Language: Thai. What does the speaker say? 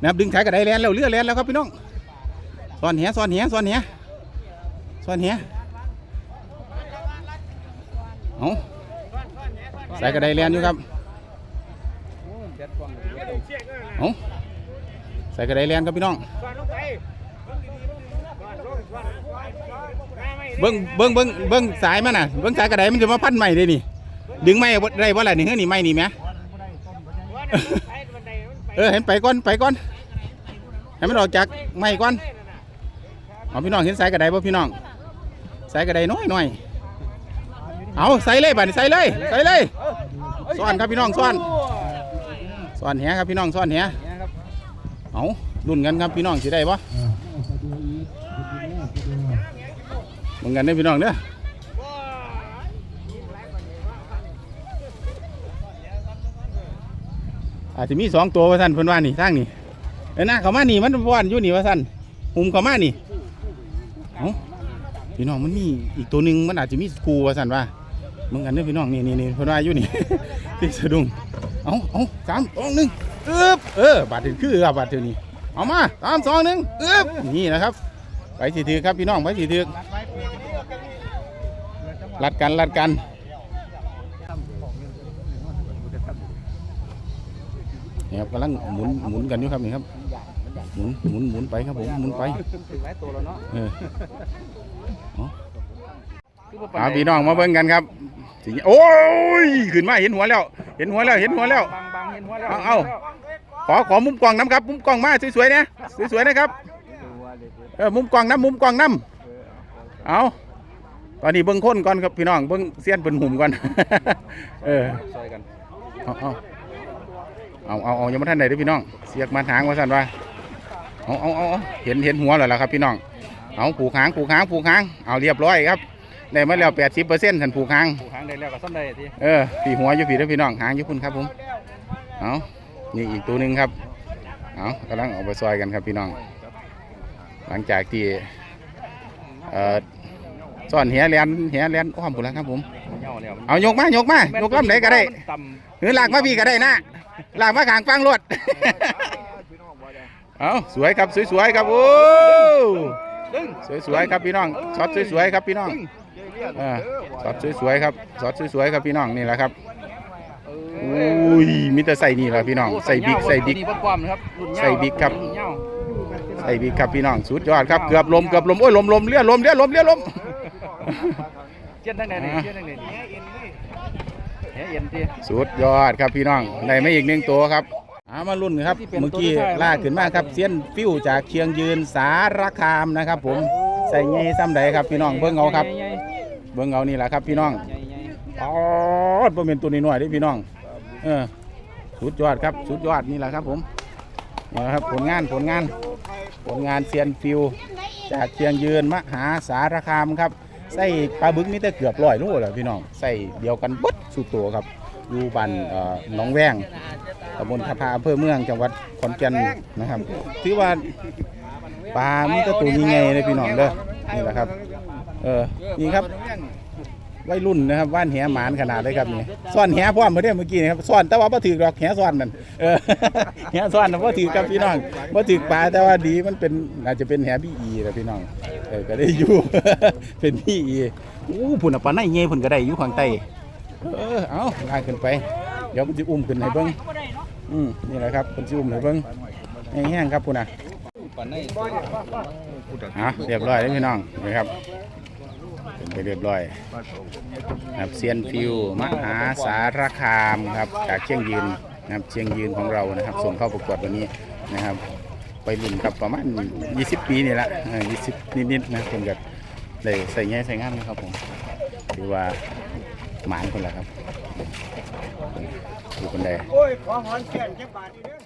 นะครับดึงสายกระไดแลนแล้วเรือแลนแล้วครับพี่น้องซอนเหียซ่อนเหียซ่อนเหียซ่อนเหียเอาสายกระไดแลนอยู่ครับเอาสายกระไดแลนครับพี่น้องเบิ้งเบิ้งเบิ้งเบิ้งสายมันน่ะเบิ้งสายกระไดมันจะมาพันใหม่เลยนี่ ดึงไม่ได้บ่ล่ะอะไรนี่เฮ้ยนี่ไม่นี่แหม เออเห็นไปก่อนไปก่อนให้มันออกจากไม่ก่อนเอาพี่น้องเห็นสายกระไดบ่พี่น้องสายกระไดน้อยน้อยเอาใส่เลยบัดนี้ใส่เลยใส่เลยซ่อนครับพี่น้องซ่อนซ่อนแหครับพี่น้องซ่อนแหเอารุ่นกันครับพี่น้องสิได้บ่มึงกันได้อพี่น้องเด้อ อาจจะมีสองตัวว่าสั่นเพิ่นว่านี่ทางนี่เอ้ยนะเขามานี่มันว่านอยู่นี่ว่าสั่นหุมเขามานี่เอาพี่น้องมันมีอีกตัวหนึ่งมันอาจจะมีครูว่าสั่นว่ามึงกันเด้อพี่น้องนี่นี่นี่เพิ่นว่าอยู่นี่ ที่สะดุ้งเอาเอาสามสองหนึ่งอึ๊บเออบาดถึงคือครับบาดถึงนี่เอามาสามสองหนึ่งอึ๊บนี่นะครับไปสิถือครับพี่น้องไปสิถือรัดกันรัดกัน นี่ครับกำลังหมุนหมุนกันอยู่ครับนี่ครับหมุนหมุนหมุนไปครับผมหมุนไปถึงหลายตัวแล้วเนาะเออเอาพี่น้องมาเบิ่งกันครับสิโอ้ยขึ้นมาเห็นหัวแล้ว เห็นหัวแล้วเห็นหัวแล้วบางบางเห็นหัวแล้วเอาเอาขอขอมุมกล้องน้ำครับ มุมกล้องมาสวยๆนะสวยๆนะครับเออมุมกล้องน้ำมุมกล้องน้ำเอาตอนนี้เบิ่งคนก่อนครับพี่น้องเบิ่งเสี้ยนเป็นหุ่มก่อนเออซอยกันเอา เอาเอาเอาเอายังไม่ทันไหนเด้อพี่น้อง เสียกมาทางว่าสั่นว่าเอาเอาเอาเอาเห็นเห็นหัวแล้วล่ะครับพี่น้อง เอาผูกหางผูกหางผูกหาง เอาเรียบร้อยครับได้มาแล้วแปดสิบเปอร์เซ็นต์ทันผูกหางผูกหางได้แล้วก็ซ่อมได้ทีเออผีหัวอยู่ผีเด้อพี่น้องหางอยู่พุ่นครับผม เอานี่อีกตัวหนึ่งครับ เอากำลังเออกไปซอยกันครับพี่น้อง หลังจากที่เอ่อซ่อนเหียแลนเหียแลนอ้อมพุ่นแล้วครับผมเหี่ยวแล้วเอายกมายกมายกลำไหนก็ได้ต่หรือลากมาพี่ก็ได้นะ ลากมาขางฟังรถเอาสวยครับสวยๆครับโอ้ำดึงสวยๆครับพี่น้องช็อตสวยๆครับพี่น้องเออช็อตสวยๆครับช็อตสวยๆครับพี่น้องนี่แหละครับอุ้ยมีแต่ใส่นี่แหละพี่น้องใส่บิ๊กใส่บิ๊กนี่บ่ความนะครับรุ่นเหย้าใส่บิ๊กครับรุ่นเหย้าใส่บิ๊กครับพี่น้องสุดยอดครับเกือบลมเกือบลมโอ้ยลมลมเลี้ยลมเลี้ยลมเลี้ยลมเจียนทั้งไหนนี่เจียนทั้งไหนนี่แห เอ็นทีสุดยอดครับพี่น้องได้มาอีกหนึ่งตัวครับเอามาลุ้นครับเมื่อกี้ลากขึ้นมาครับเสี้ยนฟิวจากเชียงยืนสารคามนะครับ ผมใส่เงี้ยซ้ำใดครับพี่น้องเบิ้งเอาครับใหญ่เบิ้งเอานี่แหละครับพี่น้องๆใหญ่ๆอ๋อบ่เป็นตัวน้อยๆเด้พี่น้อง เออสุดยอดครับสุดยอดนี่แหละครับ ผมนี่แหละครับผลงานผลงาน ผลงานเซียนฟิวจากเชียงยืนมหาสารคามครับ ใส่ปลาบึกนี่แต่เกือบร้อยโลแล้วพี่น้องใส่เดียวกันบดสุดตัวครับอยู่บ้านเอ่อหนองแวงตำบลทพาอำเภอเมืองจังหวัดขอนแก่นนะครับถือว่าปลามีแต่ตัวใหญ่ๆเลยพี่น้องเด้อนี่แหละครับ เออนี่ครับ วัยรุ่นนะครับว่านแหหมานขนาดเลยครับนี่ซ่อนแหพร้อมเมื่อเด้เมื่อกี้นี่ครับซ่อนแต่ว่าบ่ถือดอกแหซ่อนนั่นเออแหซ่อนน่ะบ่ถือกับพี่น้องบ่ถือปลาแต่ว่าดีมันเป็นอาจจะเป็นแหพี่อีแหละพี่น้องเออก็ได้อยู่ เป็นพี่อีอู้พุ่นน่ะปลาในเงี้ยพุ่นก็ได้อยู่ข้างใต้เออเอาลากขึ้นไป เดี๋ยวมันสิอุ้มขึ้นให้เบิ่งอืมนี่แหละครับเพิ่นสิอุ้มให้เบิ่งแห้งๆครับพุ่นน่ะปานในอะเรียบร้อยแล้วพี่น้องนี่ครับเป็น ไปเรียบร้อยครับเซียนฟิวมหาสารคามครับจากเชียงยืนนะครับเชียงยืนของเรานะครับส่งเข้าประกวดวันนี้นะครับ ไปรุ่นครับประมาณ 20 ปีนี่ละเออ20 นิดๆนะคนกับเลยใส่แง่ใส่งานนะครับผมถือว่าหมานคนละครับดูคนใดโอ้ยขอหอนแก่นจักบาดีเด้อ